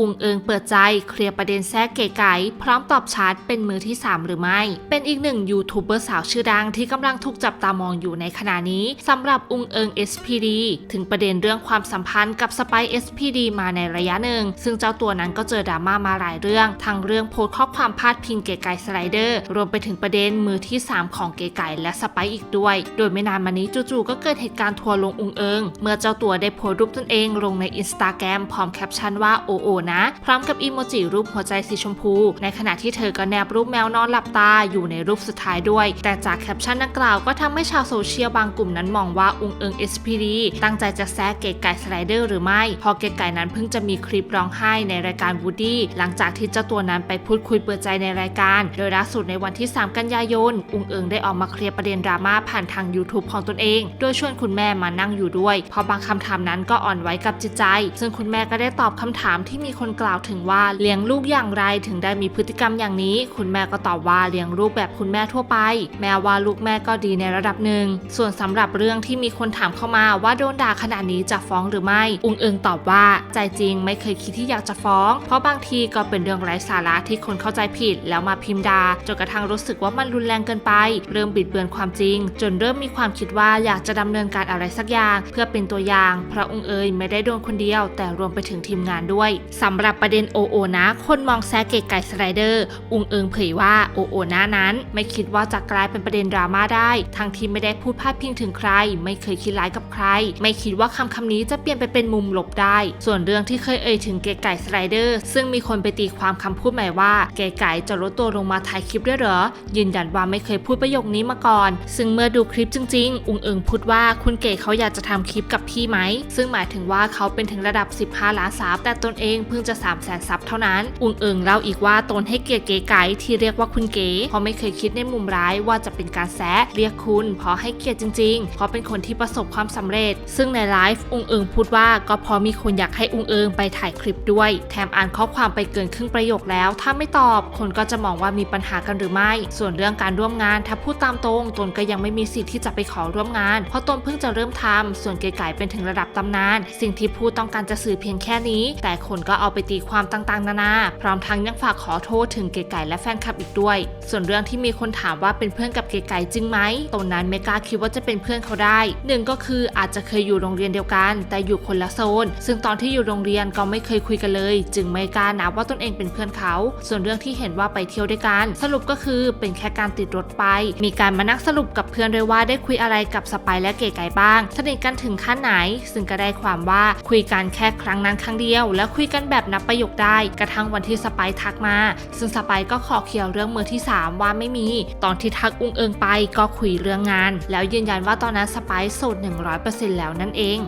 อุงเอิงเปิดใจเคลียร์ประเด็นแทรกเก๋ไก๋พร้อมตอบชัดเป็นมือที่ 3 หรือไม่ เป็นอีกหนึ่งยูทูบเบอร์สาวชื่อดังที่กำลังถูกจับตามองอยู่ในขณะนี้สำหรับอุงเอิง SPD ถึงประเด็นเรื่องความสัมพันธ์กับสไป SPD มาในระยะหนึ่ง ซึ่งเจ้าตัวนั้นก็เจอดราม่ามาหลายเรื่อง ทั้งเรื่องโพสต์ข้อความพาดพิงเก๋ไก่สไลเดอร์รวมไปถึงประเด็นมือที่ 3 ของเก๋ไก่และสไปอีกด้วย โดยไม่นานมานี้จู่ๆก็เกิดเหตุการณ์ทัวร์ลงอุงเอิงเมื่อเจ้าตัวได้โพสต์รูปตนเองลงในอินสตาแกรมพร้อมแคปชั่นว่าโอโอนะ พร้อมกับอีโมจิรูปหัวใจสีชมพู ในขณะที่เธอก็แนบรูปแมวนอนหลับตาอยู่ในรูปสุดท้ายด้วย แต่จากแคปชั่นดังกล่าวก็ทำให้ชาวโซเชียลบางกลุ่มนั้นมองว่าอุงเอิง SPD ตั้งใจจะแซะเก๋ไก่สไลเดอร์หรือไม่ พอเก๋ไก่นั้นเพิ่งจะมีคลิปร้องไห้ในรายการวูดดี้หลังจากที่เจ้าตัวนั้นไปพูดคุยเปิดใจในรายการ โดยล่าสุดในวันที่ 3 กันยายน อุงเอิงได้ออกมาเคลียร์ประเด็นดราม่าผ่านทาง YouTube ของตนเอง โดยชวนคุณแม่มานั่งอยู่ด้วยเพราะบางคำถามนั้นก็อ่อนไหวกับจิตใจ ซึ่งคุณแม่ก็ได้ตอบคำถามที่มีคนกล่าวถึงว่าเลี้ยงลูกอย่างไรถึงได้มีพฤติกรรมอย่างนี้ คุณแม่ก็ตอบว่าเลี้ยงลูกแบบคุณแม่ทั่วไป แม้ว่าลูกแม่ก็ดีในระดับหนึ่ง ส่วนสำหรับเรื่องที่มีคนถามเข้ามาว่าโดนด่าขนาดนี้จะฟ้องหรือไม่ อุงเอิงตอบว่าใจจริงไม่เคยคิดที่อยากจะฟ้อง เพราะบางทีก็เป็นเรื่องไร้สาระที่คนเข้าใจผิด แล้วมาพิมพ์ด่าจนกระทั่งรู้สึกว่ามันรุนแรงเกินไป เริ่มบิดเบือนความจริง จนเริ่มมีความคิดว่าอยากจะดำเนินการอะไรสักอย่าง เพื่อเป็นตัวอย่างเพราะอุงเอยไม่ได้โดนคนเดียว แต่รวมไปถึงทีมงานด้วยสำหรับประเด็นโอโอนะ คนมองแซะเก๋ไก่สไลเดอร์ อุงเอิงเผยว่าโอโอนะนั้นไม่คิดว่าจะกลายเป็นประเด็นดราม่าได้ ทั้งที่ไม่ได้พูดพาดพิงถึงใคร ไม่เคยคิดร้ายกับใคร ไม่คิดว่าคำคำนี้จะเปลี่ยนไปเป็นมุมลบได้ ส่วนเรื่องที่เคยเอ่ยถึงเกไก่สไลเดอร์ ซึ่งมีคนไปตีความคำพูดใหม่ว่าเกไก่จะลดตัวลงมาถ่ายคลิปด้วยเหรอ ยืนยันว่าไม่เคยพูดประโยคนี้มาก่อน ซึ่งเมื่อดูคลิปจริง ๆ อุงเอิงพูดว่าคุณเก๋เขาอยากจะทำคลิปกับพี่ไหม ซึ่งหมายถึงว่าเขาเป็นถึงระดับ 15 ล้านซับแต่ตนเองพิ่งจะ3 0 0แสนซับเท่านั้น อุ่งเอิงเล่าอีกว่าตนให้เกียรติเก๋ไก่ที่เรียกว่าคุณเก๋เพราะไม่เคยคิดในมุมร้ายว่าจะเป็นการแซะเรียกคุณเพราะให้เกียรติจริงๆ เพราะเป็นคนที่ประสบความสำเร็จ ซึ่งในไลฟ์อุ่งเอิงพูดว่าก็พราะมีคนอยากให้อุ่งเอิงไปถ่ายคลิปด้วย แถมอ่านข้อความไปเกินครึ่งประโยคแล้ว ถ้าไม่ตอบคนก็จะมองว่ามีปัญหากันหรือไม่ ส่วนเรื่องการร่วมงานถ้าพูดตามตรงตนก็ยังไม่มีสิทธิ์ที่จะไปขอร่วมงาน เพราะตนเพิ่งจะเริ่มทำส่วนเก๋ไก่เป็นถึงระดับตำนาน สิ่งที่พูดต้องการจะสื่อเพียงแค่นี้ แต่คนก็เอาไปตีความต่างๆ นานา พร้อมทั้งยังฝากขอโทษถึงเก๋ไก่และแฟนคลับอีกด้วย ส่วนเรื่องที่มีคนถามว่าเป็นเพื่อนกับเก๋ไก่จริงไหมตนนั้นไม่กล้าคิดว่าจะเป็นเพื่อนเขาได้หนึ่งก็คืออาจจะเคยอยู่โรงเรียนเดียวกัน แต่อยู่คนละโซน ซึ่งตอนที่อยู่โรงเรียนก็ไม่เคยคุยกันเลย จึงไม่กล้านับว่าตนเองเป็นเพื่อนเขา ส่วนเรื่องที่เห็นว่าไปเที่ยวด้วยกัน สรุปก็คือเป็นแค่การติดรถไป มีการมานักสรุปกับเพื่อนด้วยว่าได้คุยอะไรกับสไปและเก๋ไก่บ้างสนิทกันถึงขั้นไหน ซึ่งก็ได้ความว่าคุยกันแค่ครั้งนั้นครั้งเดียว แล้วคุยกันแบบนับประโยคได้ กระทั่งวันที่สไปทักมา ซึ่งสไปก็ขอเคลียร์เรื่องมือที่ 3 ว่าไม่มี ตอนที่ทักอุ้งเอิงไปก็คุยเรื่องงาน แล้วยืนยันว่าตอนนั้นสไปร์โสด100%แล้วนั่นเอง